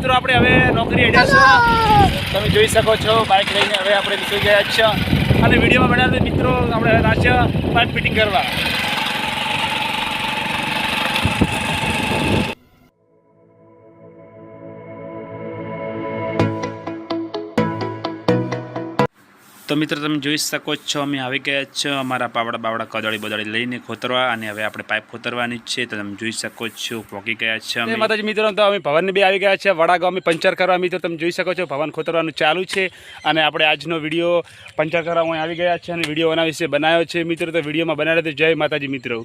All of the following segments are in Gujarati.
મિત્રો, આપણે હવે નોકરી અડ્યા તમે જોઈ શકો છો બાઇક લઈને હવે આપણે નીકળી ગયા છીએ. અને વિડીયોમાં બનાવે મિત્રો, આપણે રાજ્ય પાઇપ ફિટિંગ કરવા. તો મિત્રો તમે જોઈ શકો છો અમે આવી ગયા છો. અમારા પાવડા બાવડા કદળી બદળી લઈને ખોતરવા અને હવે આપણે પાઇપ ખોતરવાની છે. તો તમે જોઈ શકો છો પહોંચી ગયા છે અમે. માતાજી મિત્રો તો અમે ભવન બી આવી ગયા છે. વડાગામ અમે પંચર કરવા મિત્રો તમે જોઈ શકો છો ભવન ખોતરવાનું ચાલુ છે. અને આપણે આજનો વીડિયો પંચર કરવા આવી ગયા છે અને વીડિયો એના વિશે બનાવ્યો છે. મિત્રો તો વિડીયોમાં બનાવ્યો તો જય માતાજી મિત્રો.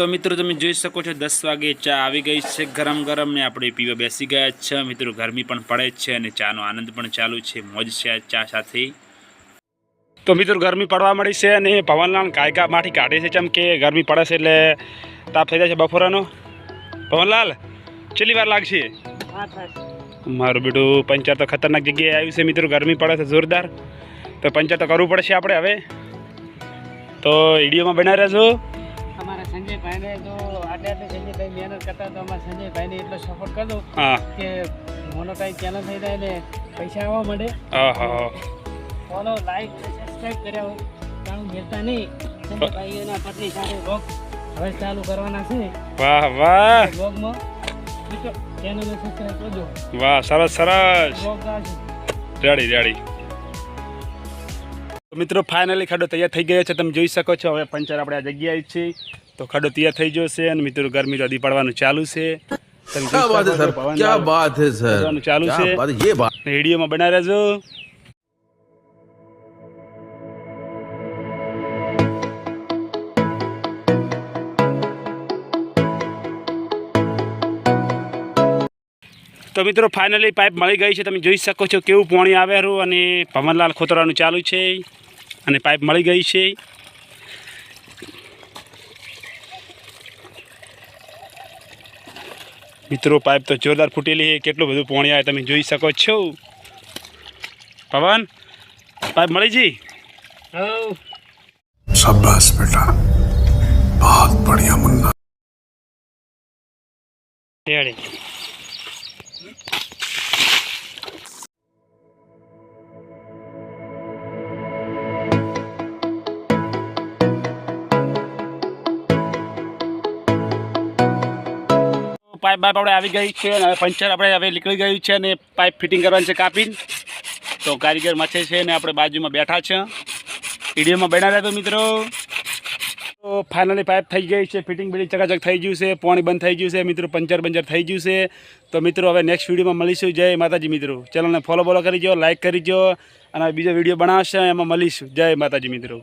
તો મિત્રો તમે જોઈ શકો છો, દસ વાગે ચા આવી ગઈ છે ગરમ ગરમ ને આપણે પીવા બેસી ગયા છે. મિત્રો ગરમી પણ પડે છે અને ચાનો આનંદ પણ ચાલુ છે, મોજ છે ચા સાથે. તો મિત્રો ગરમી પડવા મળી છે અને પવનલાલ કાયકા માંથી કાઢે છે કેમ કે ગરમી પડે છે એટલે તાપ થઈ જાય છે બપોરાનો. પવનલાલ કેટલી વાર લાગશે? મારું બેટું પંચર તો ખતરનાક જગ્યાએ આવ્યું છે, મિત્રો ગરમી પડે છે જોરદાર. તો પંચર તો કરવું પડશે આપણે હવે. તો વિડીયોમાં બનાવી રહ્યા સંજયભાઈને તો આટલે આટલે સંજયભાઈ મહેનત કરતા તો અમારા સંજયભાઈને એટલો સપોર્ટ કરજો કે મોનોટાઈઝ ચેનલ થઈ જાય ને પૈસા આવવા મળે આહા ફોલો લાઈક સબસ્ક્રાઈબ કર્યા હોય. કારણ મેળતા નહીં. સંજયભાઈઓના પત્ની સાથે વોક હવે ચાલુ કરવાના છે. વાહ વાહ. વ્લોગમાં ચેનલ સબસ્ક્રાઈબ કરજો. વાહ સરસ સરસ. Ready ready. મિત્રો ફાઇનલી ખાડો તૈયાર થઈ ગયો છે. તમે જોઈ શકો છો હવે પંચર આપણે આ જગ્યાએ છે તો ખાડો તૈયાર થઈ ગયો છે અને મિત્રો ગરમી તો અધી પડવાનું ચાલુ છે. ચાલુ છે. રેડિયોમાં બનાવી રહેજો તો મિત્રો ફાઇનલી પાઇપ મળી ગઈ છે. તમે જોઈ શકો છો કેવું પાણી રહ્યું અને પવનલાલ ખોતરાનું ચાલુ છે. અને પાઇપ મળી ગઈ છે. મિત્રો પાઇપ તો જોરદાર ફૂટેલી છે. કેટલું બધું પાણી આવે તમે જોઈ શકો છો. પવન પાઇપ મળી જી? શાબાશ બેટા. બહુ મુન્ના. પાઇપ બાઇપ આપણે આવી ગઈ છે અને હવે પંચર આપણે હવે નીકળી ગયું છે અને પાઇપ ફિટિંગ કરવાની છે કાપીને. તો કારીગર માથે છે ને આપણે બાજુમાં બેઠા છે. વિડીયોમાં બના રહેતો મિત્રો તો ફાઇનલી પાઇપ થઈ ગઈ છે ફિટિંગ બિટિંગ ચકાચક થઈ ગયું છે, પાણી બંધ થઈ ગયું છે, મિત્રો પંચર બંચર થઈ ગયું છે. તો મિત્રો હવે નેક્સ્ટ વિડીયોમાં મળીશું. જય માતાજી મિત્રો. ચેનલને ફોલો બોલો કરી જો લાઇક કરી જો અને બીજો વીડિયો બનાવશે, એમાં મળીશું. જય માતાજી મિત્રો.